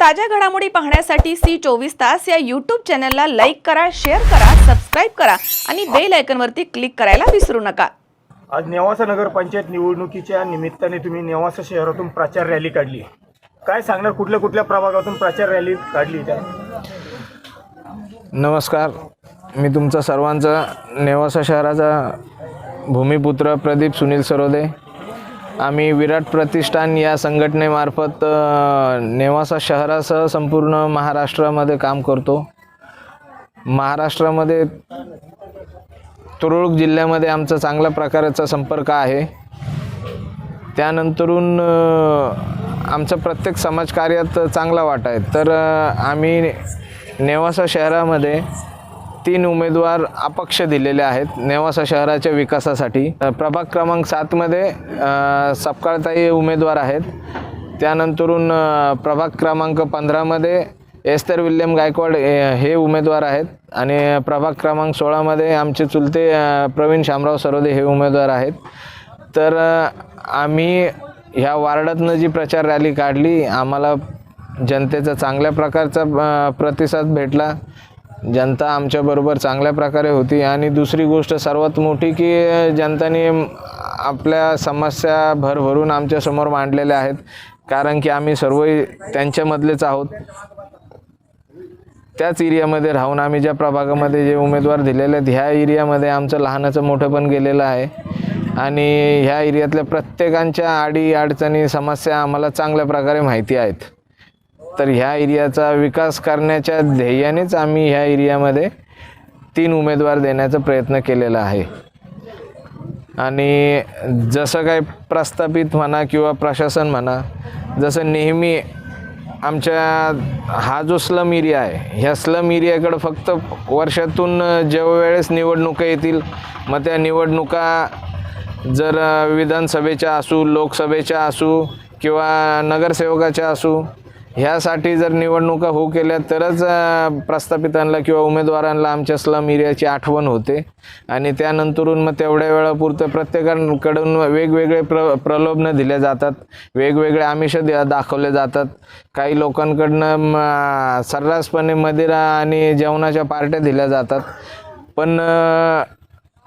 ताज्या घडामोडी पाहण्यासाठी सी चोवीस तास या यूट्यूब चॅनलला लाईक करा शेअर करा सबस्क्राईब करा आणि बेल आयकॉनवरती क्लिक करायला विसरू नका. आज नेवासा नगर पंचायत निवडणुकीच्या निमित्ताने तुम्ही नेवासा शहरातून प्रचार रॅली काढली. काय सांगणार? कुठल्या कुठल्या प्रभागातून प्रचार रॅली काढली त्या? नमस्कार. मी तुमचा सर्वांचा नेवासा शहराचा भूमिपुत्र प्रदीप सुनील सरोदे. आम्ही विराट प्रतिष्ठान या संघटनेमार्फत नेवासा शहरासह संपूर्ण महाराष्ट्रामध्ये काम करतो. महाराष्ट्रामध्ये तुरळक जिल्ह्यामध्ये आमचा चांगल्या प्रकारचा संपर्क आहे. त्यानंतरून आमचं प्रत्येक समाजकार्यात चांगला वाटा आहे. तर आम्ही नेवासा शहरामध्ये तीन उमेदवार अपक्ष दिलेले आहेत नेवासा शहराच्या विकासासाठी. प्रभाग क्रमांक सातमध्ये सपकाळताई उमेदवार आहेत. त्यानंतरून प्रभाग क्रमांक पंधरामध्ये एस्तर विल्यम गायकवाड हे उमेदवार आहेत. आणि प्रभाग क्रमांक सोळामध्ये आमचे चुलते प्रवीण शामराव सरोदे हे उमेदवार आहेत. तर आम्ही ह्या वार्डातनं जी प्रचार रॅली काढली आम्हाला जनतेचा चांगल्या प्रकारचा प्रतिसाद भेटला. जनता आमच्याबरोबर चांगल्या प्रकारे होती. आणि दुसरी गोष्ट सर्वात मोठी की अ, जनताने आपल्या समस्या भरभरून आमच्यासमोर मांडलेल्या आहेत. कारण की आम्ही सर्व त्यांच्यामधलेच आहोत. त्याच एरियामध्ये राहून आम्ही ज्या प्रभागामध्ये जे उमेदवार दिलेले आहेत ह्या एरियामध्ये आमचं लहानाचं मोठं पण गेलेलं आहे. आणि ह्या एरियातल्या प्रत्येकांच्या आडी अडचणी समस्या आम्हाला चांगल्या प्रकारे माहिती आहेत. तर ह्या एरियाचा विकास करण्याच्या ध्येयानेच आम्ही ह्या एरियामध्ये तीन उमेदवार देण्याचा प्रयत्न केलेला आहे. आणि जसं काय प्रस्थापित म्हणा किंवा प्रशासन म्हणा जसं नेहमी आमच्या हा जो स्लम एरिया आहे ह्या स्लम एरियाकडं फक्त वर्षातून जेव्हा वेळेस निवडणुका येतील मग त्या निवडणुका जर विधानसभेच्या असू लोकसभेच्या असू किंवा नगरसेवकाच्या असू ह्यासाठी जर निवडणुका होऊ केल्या तरच प्रस्थापितांना किंवा उमेदवारांना आमच्या स्लम एरियाची आठवण होते. आणि त्यानंतरून मग तेवढ्या वेळापुरतं प्रत्येकाकडून वेगवेगळे प्र प्रलोभनं दिले जातात. वेगवेगळे आमिष दाखवले जातात. काही लोकांकडनं सर्रासपणे मदिरा आणि जेवणाच्या पार्ट्या दिल्या जातात. पण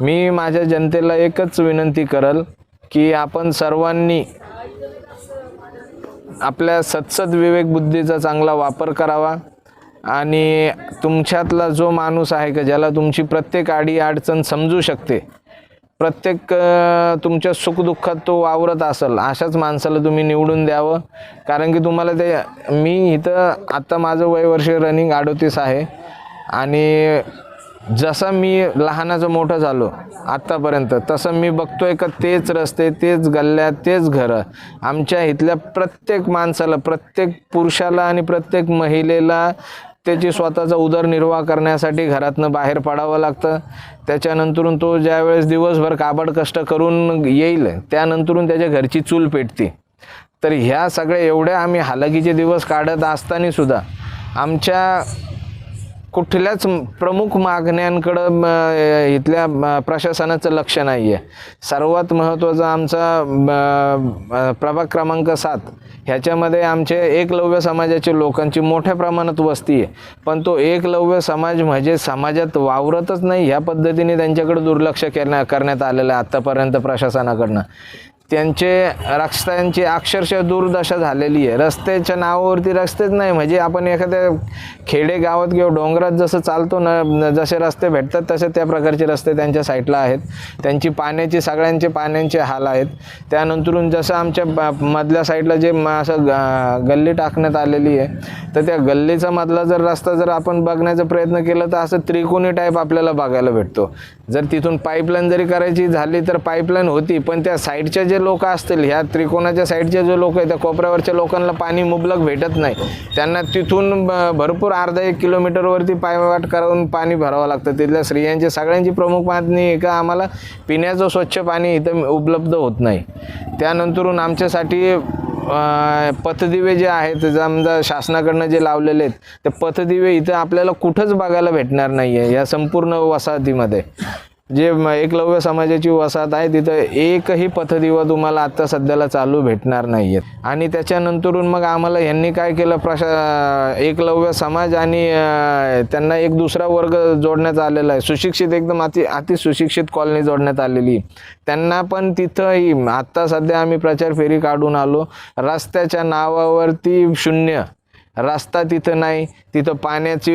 मी माझ्या जनतेला एकच विनंती करल की आपण सर्वांनी आपल्या सत्सद विवेक बुद्धीचा चांगला वापर करावा. आणि तुमच्यातला जो माणूस आहे का ज्याला तुमची प्रत्येक आडी अडचण समजू शकते प्रत्येक तुमच्या सुखदुःखात तो वावरत असेल अशाच माणसाला तुम्ही निवडून द्यावं. कारण की तुम्हाला ते मी इथं आत्ता माझं वय वर्ष रनिंग अडोतीस आहे. आणि जसं मी लहानाचं मोठं झालो आत्तापर्यंत तसं मी बघतोय का तेच रस्ते तेच गल्ल्या तेच घरं. आमच्या इथल्या प्रत्येक माणसाला प्रत्येक पुरुषाला आणि प्रत्येक महिलेला त्याची स्वतःचा उदरनिर्वाह करण्यासाठी घरातनं बाहेर पडावं लागतं. त्याच्यानंतरून तो ज्यावेळेस दिवसभर काबड कष्ट करून येईल त्यानंतरून त्याच्या घरची चूल पेटते. तर ह्या सगळ्या एवढ्या आम्ही हालाकीचे दिवस काढत असताना सुद्धा आमच्या कुठल्याच प्रमुख मागण्यांकडं इथल्या प्रशासनाचं लक्ष नाही आहे सर्वात महत्त्वाचं आमचा प्रभाग क्रमांक सात. ह्याच्यामध्ये आमचे एकलव्य समाजाचे लोकांची मोठ्या प्रमाणात वस्ती आहे. पण तो एकलव्य समाज म्हणजे समाजात वावरतच नाही ह्या पद्धतीने त्यांच्याकडे दुर्लक्ष करण्या करण्यात आलेलं आहे आत्तापर्यंत प्रशासनाकडनं. त्यांचे रस्त्यांची अक्षरशः दुर्दशा झालेली आहे. रस्त्याच्या नावावरती रस्तेच नाही. म्हणजे आपण एखाद्या खेडेगावात किंवा डोंगरात जसं चालतो ना न- जसे रस्ते भेटतात तसे त्या प्रकारचे रस्ते त्यांच्या साईडला आहेत. त्यांची पाण्याची सगळ्यांचे पाण्याचे हाल आहेत. त्यानंतरून जसं आमच्या मधल्या साईडला जे म- असं ग- गल्ली टाकण्यात आलेली आहे तर त्या गल्लीचा मधला जर रस्ता जर आपण बघण्याचा प्रयत्न केला तर असं त्रिकोणी टाईप आपल्याला बघायला भेटतो. जर तिथून पाईपलाईन जरी करायची झाली तर पाईपलाईन होती पण त्या साईडच्या जे लोक असतील ह्या त्रिकोणाच्या साईडचे जे लोक आहेत त्या कोपऱ्यावरच्या लोकांना पाणी मुबलक भेटत नाही. त्यांना तिथून भरपूर अर्धा एक किलोमीटरवरती पायवाट करून पाणी भरावं लागतं. तिथल्या स्त्रियांची सगळ्यांची प्रमुख मागणी आहे का? आम्हाला पिण्याचं स्वच्छ पाणी इथं उपलब्ध होत नाही. त्यानंतरून आमच्यासाठी पथदिवे जे आहेत समजा शासनाकडनं जे लावलेले आहेत ते पथदिवे इथं आपल्याला कुठंच बघायला भेटणार नाही आहे या संपूर्ण वसाहतीमध्ये. जे एकलव्य समाजाची वसाहत आहे तिथं एकही पथदिवा तुम्हाला आत्ता सध्याला चालू भेटणार नाही आहेत आणि त्याच्यानंतरून मग आम्हाला यांनी काय केलं प्रशा एकलव्य समाज आणि त्यांना एक दुसरा वर्ग जोडण्यात आलेला आहे. सुशिक्षित एकदम अति अति सुशिक्षित कॉलनी जोडण्यात आलेली. त्यांना पण तिथंही आत्ता सध्या आम्ही प्रचार फेरी काढून आलो. रस्त्याच्या नावावरती शून्य. रस्ता तिथं नाही तिथं पाण्याची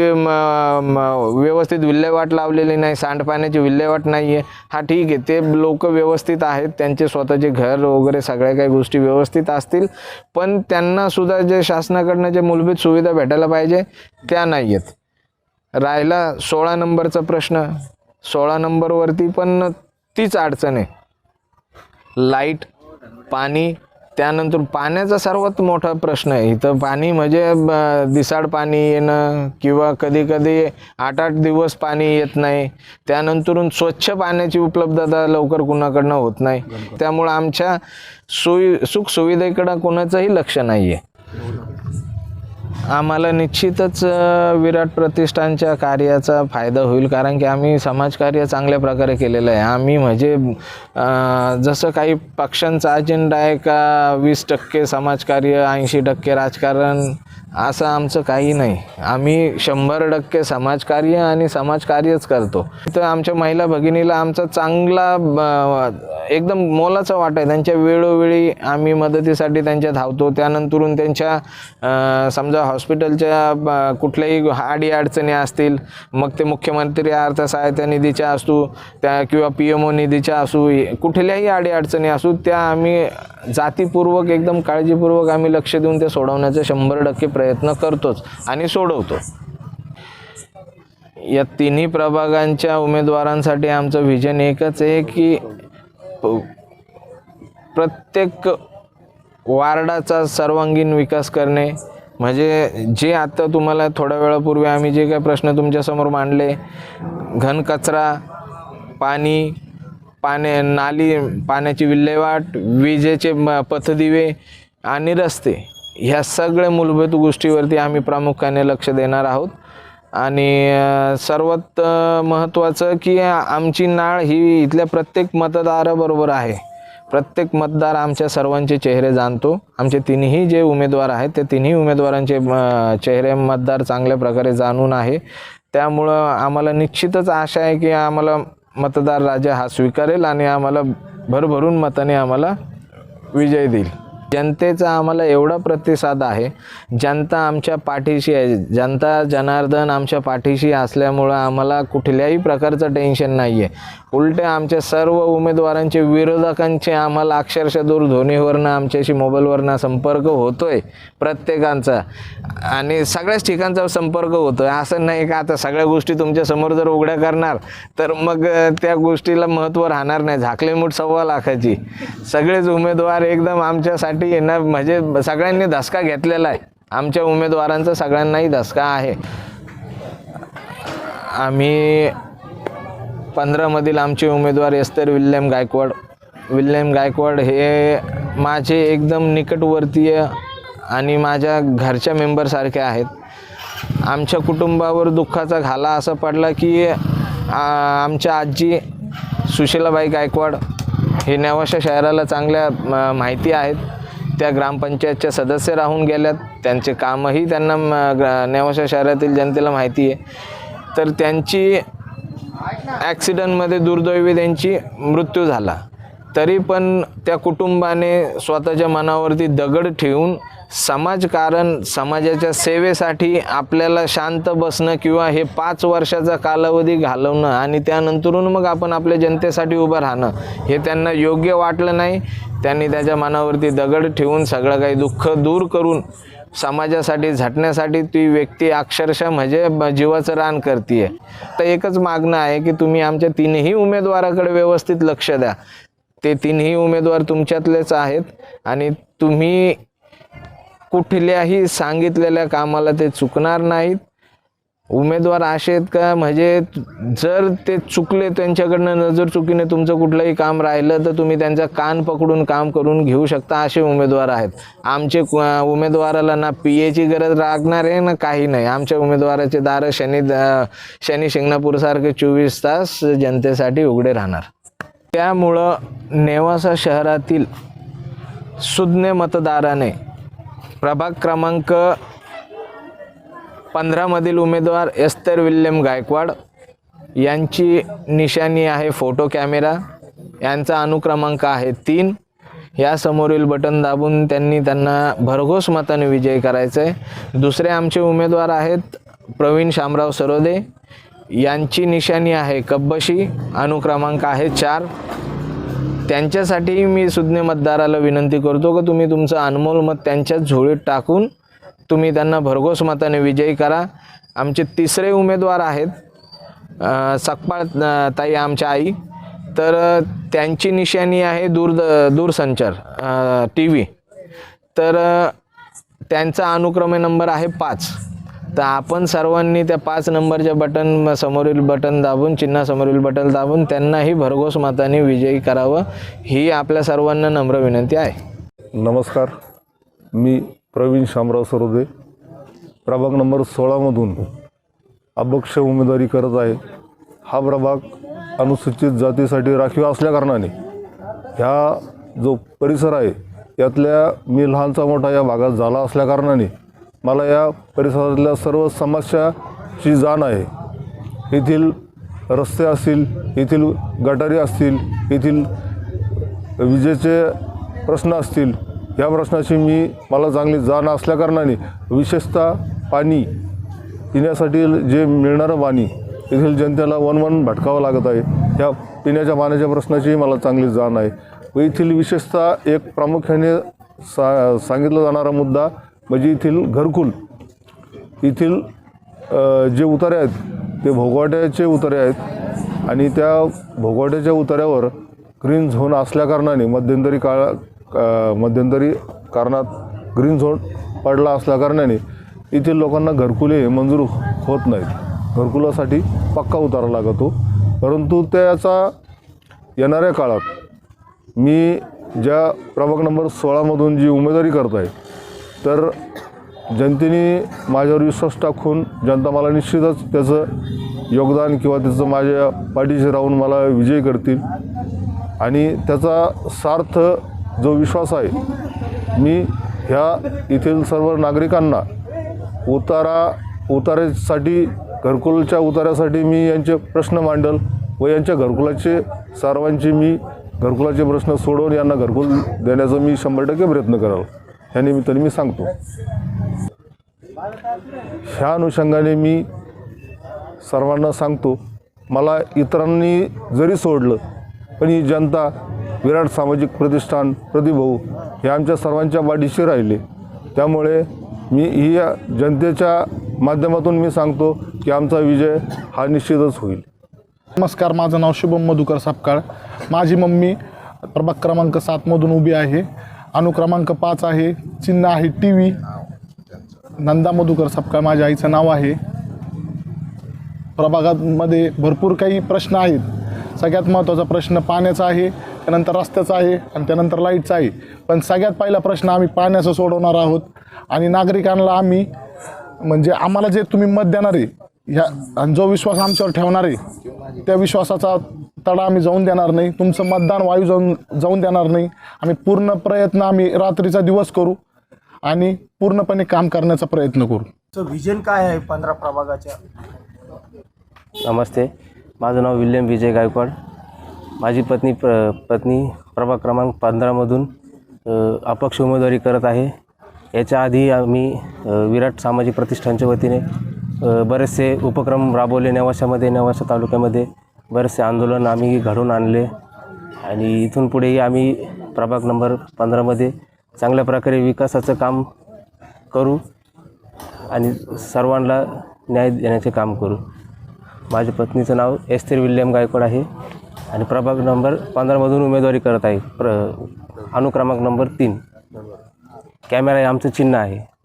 व्यवस्थित विल्हेवाट लावलेली नाही सांडपाण्याची विल्हेवाट नाही आहे हा ठीक आहे ते लोक व्यवस्थित आहेत त्यांचे स्वतःचे घर वगैरे सगळ्या काही गोष्टी व्यवस्थित असतील पण त्यांनासुद्धा जे शासनाकडनं जे मूलभूत सुविधा भेटायला पाहिजे त्या नाही आहेत राहिला सोळा नंबरचा प्रश्न. सोळा नंबरवरती पण तीच अडचण आहे. लाइट पाणी त्यानंतर पाण्याचा सर्वात मोठा प्रश्न आहे. इथं पाणी म्हणजे दिसाड पाणी येणं किंवा कधी कधी आठ आठ दिवस पाणी येत नाही. त्यानंतरून स्वच्छ पाण्याची उपलब्धता लवकर कुणाकडनं होत नाही. त्यामुळं आमच्या सोयी सुखसुविधेकडं कोणाचंही लक्ष नाही आहे आम्हाला निश्चितच विराट प्रतिष्ठानच्या कार्याचा फायदा होईल कारण की आम्ही समाजकार्य चांगल्या प्रकारे केलेलं आहे. आम्ही म्हणजे जसं काही पक्षांचा अजेंडा आहे का वीस टक्के समाजकार्य ऐंशी टक्के राजकारण असं आमचं काही नाही. आम्ही शंभर टक्के समाजकार्य आणि समाजकार्यच करतो. तर आमच्या महिला भगिनीला आमचा चांगला एकदम मोलाचा वाटा आहे. त्यांच्या वेळोवेळी आम्ही मदतीसाठी त्यांच्या धावतो. त्यानंतरून त्यांच्या समजा हॉस्पिटलच्या ब- कुठल्याही आडी अडचणी असतील मग ते मुख्यमंत्री अर्थ सहायता निधीच्या असू त्या किंवा पी एम ओ निधीच्या असू कुठल्याही आडी अडचणी असू त्या आम्ही जातीपूर्वक एकदम काळजीपूर्वक आम्ही लक्ष देऊन ते सोडवण्याचा शंभर टक्के प्रयत्न करतोच आणि सोडवतो. या तिन्ही प्रभागांच्या उमेदवारांसाठी आमचं व्हिजन एकच आहे की प्रत्येक वार्डाचा सर्वांगीण विकास करणे. म्हणजे जे आता तुम्हाला थोड्या वेळापूर्वी आम्ही जे काही प्रश्न तुमच्यासमोर मांडले घनकचरा पाणी पाण्या नाली पाण्याची विल्हेवाट विजेचे पथदिवे आणि रस्ते. ह्या सगळ्या मूलभूत गोष्टीवरती आम्ही प्रामुख्याने लक्ष देणार आहोत. आणि सर्वात महत्त्वाचं की आमची नाळ ही इथल्या प्रत्येक मतदाराबरोबर आहे. प्रत्येक मतदार आमच्या सर्वांचे चेहरे जाणतो. आमचे तिन्ही जे उमेदवार आहेत ते तिन्ही उमेदवारांचे चेहरे मतदार चांगल्या प्रकारे जाणून आहे. त्यामुळं आम्हाला निश्चितच आशा आहे की आम्हाला मतदार राजा हा स्वीकारेल आणि आम्हाला भरभरून मताने आम्हाला विजय देईल. जनतेचा आम्हाला एवढा प्रतिसाद आहे. जनता आमच्या पाठीशी आहे. जनता जनार्दन आमच्या पाठीशी असल्यामुळं आम्हाला कुठल्याही प्रकारचं टेन्शन नाही आहे उलटे आमच्या सर्व उमेदवारांचे विरोधकांचे आम्हाला अक्षरशः दूरध्वनीवरनं आमच्याशी मोबाईलवरनं संपर्क होतोय प्रत्येकांचा. आणि सगळ्याच ठिकाणचा संपर्क होतो आहे असं नाही का आता सगळ्या गोष्टी तुमच्यासमोर जर उघड्या करणार तर मग त्या गोष्टीला महत्त्व राहणार नाही. झाकलेमूठ सव्वा लाखाची. सगळेच उमेदवार एकदम आमच्यासाठी येणार ना म्हणजे सगळ्यांनी धसका घेतलेला आहे. आमच्या उमेदवारांचा सगळ्यांनाही धसका आहे. आम्ही पंधरामधील आमचे उमेदवार Esther William Gaikwad. William Gaikwad हे माझे एकदम निकटवर्तीय आणि माझ्या घरच्या मेंबरसारखे आहेत. आमच्या कुटुंबावर दुःखाचा घाला असा पडला की आमच्या आजी सुशीलाबाई गायकवाड हे नेवाशा शहराला चांगल्या माहिती आहेत. त्या ग्रामपंचायतच्या सदस्य राहून गेल्यात. त्यांचे कामही त्यांना म, नेवाशा शहरातील जनतेला माहिती आहे. तर त्यांची ॲक्सिडंटमध्ये दुर्दैवी त्यांची मृत्यू झाला. तरी पण त्या कुटुंबाने स्वतःच्या मनावरती दगड ठेवून समाजकारण समाजाच्या सेवेसाठी आपल्याला शांत बसणं किंवा हे पाच वर्षाचा कालावधी घालवणं आणि त्यानंतरून मग आपण आपल्या जनतेसाठी उभं राहणं हे त्यांना योग्य वाटलं नाही. त्यांनी त्याच्या मनावरती दगड ठेवून सगळं काही दुःख दूर करून समाजासाठी झटण्यासाठी ती व्यक्ती अक्षरशः म्हणजे जीवाचं रान करते तर एकच मागणं आहे की तुम्ही आमच्या तीनही उमेदवाराकडे व्यवस्थित लक्ष द्या. ते तीनही उमेदवार तुमच्यातलेच आहेत आणि तुम्ही कुठल्याही सांगितलेल्या कामाला ते चुकणार नाहीत. उमेदवार असे आहेत का? म्हणजे जर ते चुकले त्यांच्याकडनं नजर चुकीने तुमचं कुठलंही काम राहिलं तर तुम्ही त्यांचा कान पकडून काम करून घेऊ शकता असे उमेदवार आहेत. आमचे उमेदवाराला ना पी एची गरज लागणार आहे ना काही नाही. आमच्या उमेदवाराचे दारं शनी शनी शिंगणापूरसारखे चोवीस तास जनतेसाठी उघडे राहणार. त्यामुळं नेवासा शहरातील सुज्ञ मतदाराने प्रभाग क्रमांक पंधरामधील उमेदवार एस्तर विल्यम गायकवाड यांची निशाणी आहे फोटो कॅमेरा. यांचा अनुक्रमांक आहे तीन. यासमोरील बटन दाबून त्यांनी त्यांना भरघोस मताने विजय करायचा आहे दुसरे आमचे उमेदवार आहेत प्रवीण शामराव सरोदे. यांची निशाणी आहे कब्बशी. अनुक्रमांक आहे चार. त्यांच्यासाठी मी सुज्ञ मतदाराला विनंती करतो की तुम्ही तुमचं अनमोल मत त्यांच्याच झोळीत टाकून तुम्ही त्यांना भरघोस मताने विजयी करा. आमचे तिसरे उमेदवार आहेत सकपाळ ताई आमच्या आई. तर त्यांची निशाणी आहे दूर दूरसंचार टी व्ही तर त्यांचा अनुक्रमे नंबर आहे पाच. तर आपण सर्वांनी त्या पाच नंबरच्या बटन समोरील बटन दाबून चिन्हासमोरील बटन दाबून त्यांनाही भरघोस मताने विजयी करावं ही आपल्या सर्वांना नम्र विनंती आहे. नमस्कार. मी प्रवीण शामराव सरोदे. प्रभाग नंबर सोळामधून अपक्ष उमेदवारी करत आहे. हा प्रभाग अनुसूचित जातीसाठी राखीव असल्याकारणाने ह्या जो परिसर आहे यातल्या मी लहानचा मोठा या भागात झाला असल्याकारणाने मला या परिसरातल्या सर्व समस्याची जाण आहे. येथील रस्ते असतील येथील गटारी असतील येथील विजेचे प्रश्न असतील या प्रश्नाची मी मला चांगली जाण असल्याकारणाने विशेषतः पाणी पिण्यासाठी जे मिळणारं पाणी येथील जनतेला वन वन भटकावं लागत आहे. या पिण्याच्या पाण्याच्या प्रश्नाची मला चांगली जाण आहे. व येथील विशेषतः एक प्रामुख्याने सा सांगितला जाणारा मुद्दा म्हणजे येथील घरकुल. येथील जे उतारे आहेत ते भोगवाट्याचे उतारे आहेत आणि त्या भोगवाट्याच्या उतार्यावर ग्रीन झोन असल्याकारणाने मध्यंतरी काळा मध्यंतरी कारणात ग्रीन झोन पडला असल्याकारणाने येथील लोकांना घरकुले हे मंजूर होत नाहीत. घरकुलासाठी पक्का उतारा लागतो. परंतु त्याचा येणाऱ्या काळात मी ज्या प्रभाग नंबर सोळामधून जी उमेदवारी करत आहे तर जनतेने माझ्यावर विश्वास टाकून जनता मला निश्चितच त्याचं योगदान किंवा त्याचं माझ्या पाठीशी राहून मला विजयी करतील. आणि त्याचा सार्थ जो विश्वास आहे मी ह्या येथील सर्व नागरिकांना उतारा उतारेसाठी घरकुलच्या उतारासाठी मी यांचे प्रश्न मांडल व यांच्या घरकुलाचे सर्वांचे मी घरकुलाचे प्रश्न सोडवून यांना घरकुल देण्याचा मी शंभर टक्के प्रयत्न कराल. ह्या निमित्ताने मी सांगतो. ह्या अनुषंगाने मी सर्वांना सांगतो मला इतरांनी जरी सोडलं पण ही जनता विराट सामाजिक प्रतिष्ठान प्रतिभाऊ हे आमच्या सर्वांच्या वाढीशी राहिले. त्यामुळे मी ही जनतेच्या माध्यमातून मी सांगतो की आमचा विजय हा निश्चितच होईल. नमस्कार माझं नाव शुभम मधुकर सापकाळ. माझी मम्मी प्रभाग क्रमांक सातमधून उभी आहे. अनुक्रमांक पाच आहे. चिन्ह आहे टी व्ही नंदा मधुकर सापकाळ माझ्या आईचं नाव आहे. प्रभागामध्ये भरपूर काही प्रश्न आहेत. सगळ्यात महत्त्वाचा प्रश्न पाण्याचा आहे. त्यानंतर रस्त्याचा आहे आणि त्यानंतर लाईटचा आहे. पण सगळ्यात पहिला प्रश्न आम्ही पाण्याचा सोडवणार आहोत. आणि नागरिकांना आम्ही म्हणजे आम्हाला जे तुम्ही मत देणार आहे ह्या आणि जो विश्वास आमच्यावर ठेवणार आहे त्या विश्वासाचा तडा आम्ही जाऊन देणार नाही. तुमचं मतदान वायू जाऊन जाऊन देणार नाही. आम्ही पूर्ण प्रयत्न आम्ही रात्रीचा दिवस करू आणि पूर्णपणे काम करण्याचा प्रयत्न करू. तुमचं विजन काय आहे पंधरा प्रभागाच्या? नमस्ते. माझं नाव विल्यम विजय गायकवाड. माझी पत्नी प्र पत्नी प्रभाग क्रमांक पंधरामधून अपक्ष उमेदवारी करत आहे. याच्या आधी आम्ही विराट सामाजिक प्रतिष्ठानच्या वतीने बरेचसे उपक्रम राबवले नेवाशामध्ये नेवाशा तालुक्यामध्ये. बरेचसे आंदोलन आम्ही घडवून आणले. आणि इथून पुढेही आम्ही प्रभाग नंबर पंधरामध्ये चांगल्या प्रकारे विकासाचं काम करू आणि सर्वांना न्याय देण्याचे काम करू. माझ्या पत्नीचं नाव एस्थिर विल्यम गायकवाड आहे. आणि प्रभाग नंबर पंधरामधून उमेदवारी करत आहे. प्र अनुक्रमांक नंबर तीन. कॅमेरा हे आमचं चिन्ह आहे.